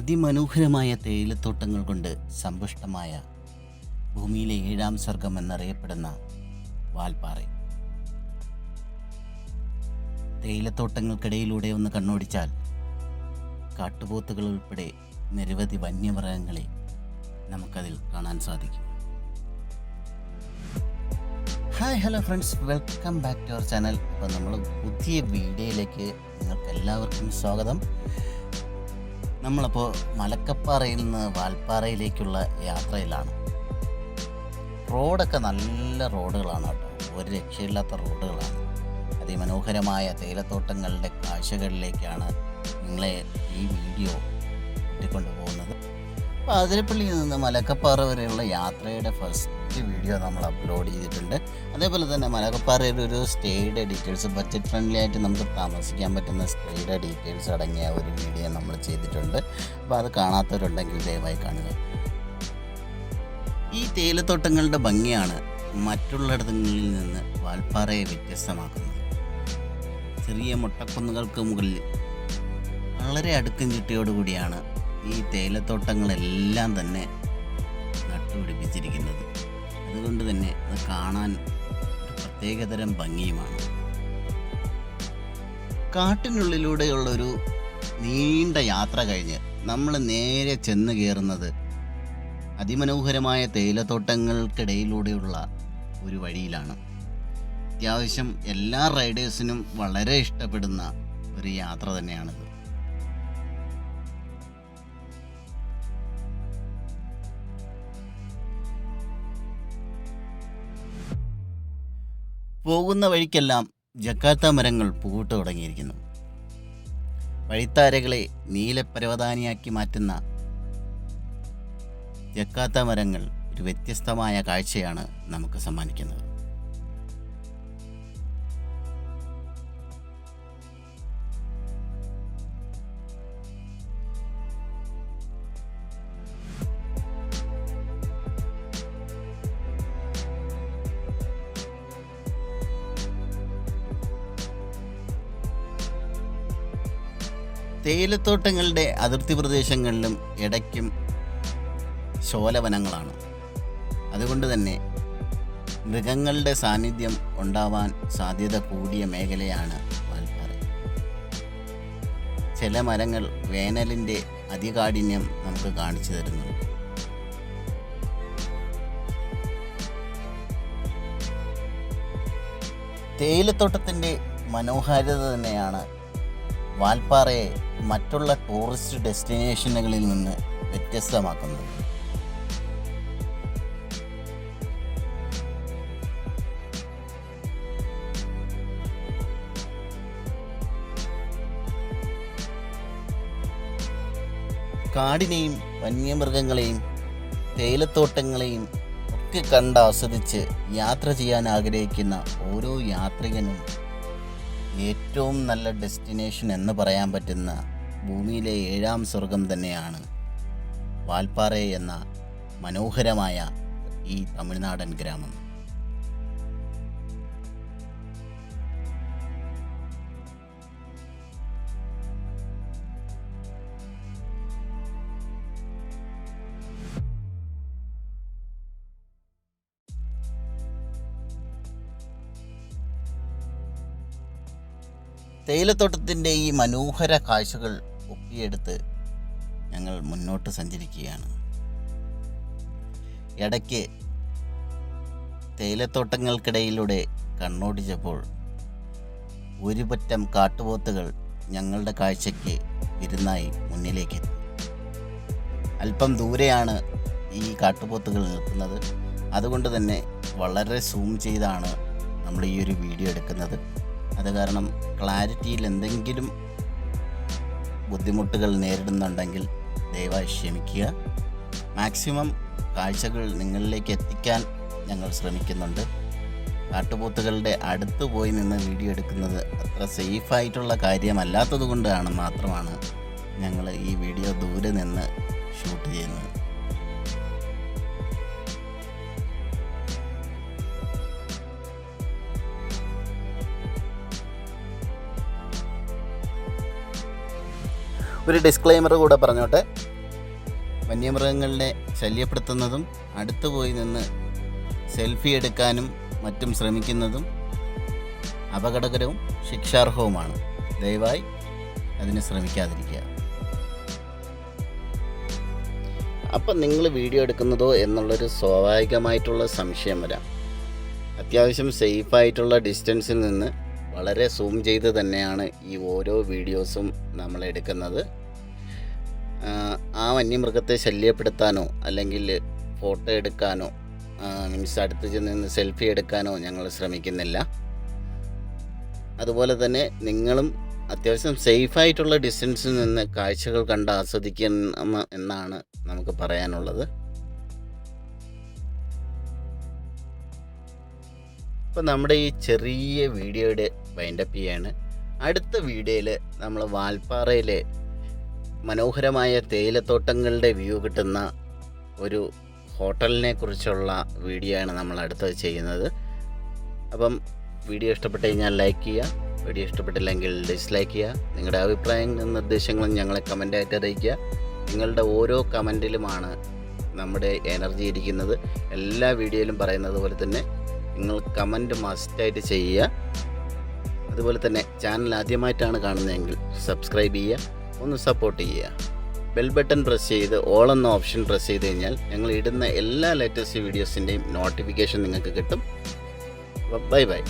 അതിമനോഹരമായ തേയിലത്തോട്ടങ്ങൾ കൊണ്ട് സമ്പുഷ്ടമായ ഭൂമിയിലെ ഏഴാം സ്വർഗം എന്നറിയപ്പെടുന്ന വാൽപ്പാറ. തേയിലത്തോട്ടങ്ങൾക്കിടയിലൂടെ ഒന്ന് കണ്ണോടിച്ചാൽ കാട്ടുപോത്തുകൾ ഉൾപ്പെടെ നിരവധി വന്യമൃഗങ്ങളെ നമുക്കതിൽ കാണാൻ സാധിക്കും. Hi hello friends welcome back to our channel അപ്പോൾ നമ്മൾ പുതിയ വീഡിയോയിലേക്ക് നിങ്ങൾക്ക് എല്ലാവർക്കും സ്വാഗതം. നമ്മളപ്പോൾ മലക്കപ്പാറയിൽ നിന്ന് വാൽപ്പാറയിലേക്കുള്ള യാത്രയിലാണ്. റോഡൊക്കെ നല്ല റോഡുകളാണ് കേട്ടോ. ഒരു രക്ഷയില്ലാത്ത റോഡുകളാണ്. അതിമനോഹരമായ തേയിലത്തോട്ടങ്ങളുടെ കാഴ്ചകളിലേക്കാണ് നിങ്ങളെ ഈ വീഡിയോ കൂട്ടിക്കൊണ്ടു പോകുന്നത്. അപ്പോൾ അതിരപ്പള്ളിയിൽ നിന്ന് മലക്കപ്പാറ വരെയുള്ള യാത്രയുടെ ഫസ്റ്റ് വീഡിയോ നമ്മൾ അപ്ലോഡ് ചെയ്തിട്ടുണ്ട്. അതേപോലെ തന്നെ മലക്കപ്പാറയിൽ ഒരു സ്റ്റേയുടെ ഡീറ്റെയിൽസ് ബഡ്ജറ്റ് ഫ്രണ്ട്ലി ആയിട്ട് നമുക്ക് താമസിക്കാൻ പറ്റുന്ന സ്റ്റേയുടെ ഡീറ്റെയിൽസ് അടങ്ങിയ ഒരു വീഡിയോ നമ്മൾ ചെയ്തിട്ടുണ്ട്. അപ്പോൾ അത് കാണാത്തവരുണ്ടെങ്കിൽ ദയവായി കാണുക. ഈ തേയിലത്തോട്ടങ്ങളുടെ ഭംഗിയാണ് മറ്റുള്ളിടങ്ങളിൽ നിന്ന് വാൽപ്പാറയെ വ്യത്യസ്തമാക്കുന്നത്. ചെറിയ മുട്ടക്കുന്നുകൾക്ക് മുകളിൽ വളരെ അടുക്കും ചിട്ടയോടുകൂടിയാണ് ഈ തേയിലത്തോട്ടങ്ങളെല്ലാം തന്നെ നട്ടുപിടിപ്പിച്ചിരിക്കുന്നത്. അതുകൊണ്ട് തന്നെ അത് കാണാൻ ഒരു പ്രത്യേകതരം ഭംഗിയുമാണ്. കാട്ടിനുള്ളിലൂടെയുള്ളൊരു നീണ്ട യാത്ര കഴിഞ്ഞ് നമ്മൾ നേരെ ചെന്ന് കയറുന്നത് അതിമനോഹരമായ തേയിലത്തോട്ടങ്ങൾക്കിടയിലൂടെയുള്ള ഒരു വഴിയിലാണ്. അത്യാവശ്യം എല്ലാ റൈഡേഴ്സിനും വളരെ ഇഷ്ടപ്പെടുന്ന ഒരു യാത്ര തന്നെയാണിത്. പോകുന്ന വഴിക്കെല്ലാം ജക്കാത്ത മരങ്ങൾ പൂവിട്ട് തുടങ്ങിയിരിക്കുന്നു. വഴിത്താരകളെ നീലപ്രവധാനിയാക്കി മാറ്റുന്ന ജക്കാത്ത മരങ്ങൾ ഒരു വ്യത്യസ്തമായ കാഴ്ചയാണ് നമുക്ക് സമ്മാനിക്കുന്നത്. തേയിലത്തോട്ടങ്ങളുടെ അതിർത്തി പ്രദേശങ്ങളിലും ഇടയ്ക്കും ശോലവനങ്ങളാണ്. അതുകൊണ്ട് തന്നെ മൃഗങ്ങളുടെ സാന്നിധ്യം ഉണ്ടാവാൻ സാധ്യത കൂടിയ മേഖലയാണ് വാൽപ്പാറ. ചില മരങ്ങൾ വേനലിന്റെ അതികാഠിന്യം നമുക്ക് കാണിച്ചു തരുന്നു തേയിലത്തോട്ടത്തിന്റെ മനോഹാരിത തന്നെയാണ് വാൽപ്പാറയെ മറ്റുള്ള ടൂറിസ്റ്റ് ഡെസ്റ്റിനേഷനുകളിൽ നിന്ന് വ്യത്യസ്തമാക്കുന്നത് കാടിനെയും വന്യമൃഗങ്ങളെയും തേയിലത്തോട്ടങ്ങളെയും ഒക്കെ കണ്ട് ആസ്വദിച്ച് യാത്ര ചെയ്യാൻ ആഗ്രഹിക്കുന്ന ഓരോ യാത്രികനും ഏറ്റവും നല്ല ഡെസ്റ്റിനേഷൻ എന്ന് പറയാൻ പറ്റുന്ന ഭൂമിയിലെ ഏഴാം സ്വർഗം തന്നെയാണ് വാൽപ്പാറ എന്ന മനോഹരമായ ഈ തമിഴ്നാടൻ ഗ്രാമം. തേയിലത്തോട്ടത്തിന്റെ ഈ മനോഹര കാഴ്ചകൾ ഒപ്പിയെടുത്ത് ഞങ്ങൾ മുന്നോട്ട് സഞ്ചരിക്കുകയാണ്. ഇടയ്ക്ക് തേയിലത്തോട്ടങ്ങൾക്കിടയിലൂടെ കണ്ണോടിച്ചപ്പോൾ ഒരു പറ്റം കാട്ടുപോത്തുകൾ ഞങ്ങളുടെ കാഴ്ചയ്ക്ക് വിരുന്നായി മുന്നിലേക്കെത്തി. അല്പം ദൂരെയാണ് ഈ കാട്ടുപോത്തുകൾ നിൽക്കുന്നത്. അതുകൊണ്ട് തന്നെ വളരെ സൂം ചെയ്താണ് നമ്മൾ ഈ ഒരു വീഡിയോ എടുക്കുന്നത്. അത് കാരണം ക്ലാരിറ്റിയിൽ എന്തെങ്കിലും ബുദ്ധിമുട്ടുകൾ നേരിടുന്നുണ്ടെങ്കിൽ ദയവായി ക്ഷമിക്കുക. മാക്സിമം കാഴ്ചകൾ നിങ്ങളിലേക്ക് എത്തിക്കാൻ ഞങ്ങൾ ശ്രമിക്കുന്നുണ്ട്. കാട്ടുപോത്തുകളുടെ അടുത്ത് പോയി നിന്ന് വീഡിയോ എടുക്കുന്നത് അത്ര സേഫായിട്ടുള്ള കാര്യമല്ലാത്തത് കൊണ്ടാണ് മാത്രമാണ് ഞങ്ങൾ ഈ വീഡിയോ ദൂരെ നിന്ന് ഷൂട്ട് ചെയ്യുന്നത്. ഒരു ഡിസ്ക്ലൈമർ കൂടെ പറഞ്ഞോട്ടെ. വന്യമൃഗങ്ങളെ ശല്യപ്പെടുത്തുന്നതും അടുത്തു പോയി നിന്ന് സെൽഫി എടുക്കാനും മറ്റും ശ്രമിക്കുന്നതും അപകടകരവും ശിക്ഷാർഹവുമാണ്. ദയവായി അതിന് ശ്രമിക്കാതിരിക്കുക. അപ്പം നിങ്ങൾ വീഡിയോ എടുക്കുന്നതോ എന്നുള്ളൊരു സ്വാഭാവികമായിട്ടുള്ള സംശയം വരാം. അത്യാവശ്യം സേഫായിട്ടുള്ള ഡിസ്റ്റൻസിൽ നിന്ന് വളരെ സൂം ചെയ്ത് തന്നെയാണ് ഈ ഓരോ വീഡിയോസും നമ്മൾ എടുക്കുന്നത്. ആ, വന്യമൃഗത്തെ ശല്യപ്പെടുത്താനോ അല്ലെങ്കിൽ ഫോട്ടോ എടുക്കാനോ മീൻസ് അടുത്ത് ചെന്ന് സെൽഫി എടുക്കാനോ ഞങ്ങൾ ശ്രമിക്കുന്നില്ല. അതുപോലെ തന്നെ നിങ്ങളും അത്യാവശ്യം സേഫായിട്ടുള്ള ഡിസ്റ്റൻസിൽ നിന്ന് കാഴ്ചകൾ കണ്ട് ആസ്വദിക്കണം എന്നാണ് നമുക്ക് പറയാനുള്ളത്. അപ്പോൾ നമ്മുടെ ഈ ചെറിയ വീഡിയോയുടെ വൈൻഡപ്പ് ചെയ്യാണ്. അടുത്ത വീഡിയോയിൽ നമ്മൾ വാൽപ്പാറയിലെ മനോഹരമായ തേയിലത്തോട്ടങ്ങളുടെ വ്യൂ കിട്ടുന്ന ഒരു ഹോട്ടലിനെ കുറിച്ചുള്ള വീഡിയോ ആണ് നമ്മൾ അടുത്തത് ചെയ്യുന്നത്. അപ്പം വീഡിയോ ഇഷ്ടപ്പെട്ട് കഴിഞ്ഞാൽ ലൈക്ക് ചെയ്യുക. വീഡിയോ ഇഷ്ടപ്പെട്ടില്ലെങ്കിൽ ഡിസ്ലൈക്ക് ചെയ്യുക. നിങ്ങളുടെ അഭിപ്രായങ്ങളും നിർദ്ദേശങ്ങളും ഞങ്ങളെ കമന്റായിട്ട് അറിയിക്കുക. നിങ്ങളുടെ ഓരോ കമന്റിലുമാണ് നമ്മുടെ എനർജി ഇരിക്കുന്നത്. എല്ലാ വീഡിയോയിലും പറയുന്നത് പോലെ തന്നെ നിങ്ങൾ കമന്റ് മസ്റ്റായിട്ട് ചെയ്യുക. അതുപോലെ തന്നെ ചാനൽ ആദ്യമായിട്ടാണ് കാണുന്നതെങ്കിൽ സബ്സ്ക്രൈബ് ചെയ്യുക. ഒന്ന് സപ്പോർട്ട് ചെയ്യുക. ബെൽ ബട്ടൺ പ്രസ് ചെയ്ത് ഓൾ എന്ന ഓപ്ഷൻ പ്രസ് ചെയ്ത് കഴിഞ്ഞാൽ ഞങ്ങൾ ഇടുന്ന എല്ലാ ലേറ്റസ്റ്റ് വീഡിയോസിന്റെയും നോട്ടിഫിക്കേഷൻ നിങ്ങൾക്ക് കിട്ടും. Bye bye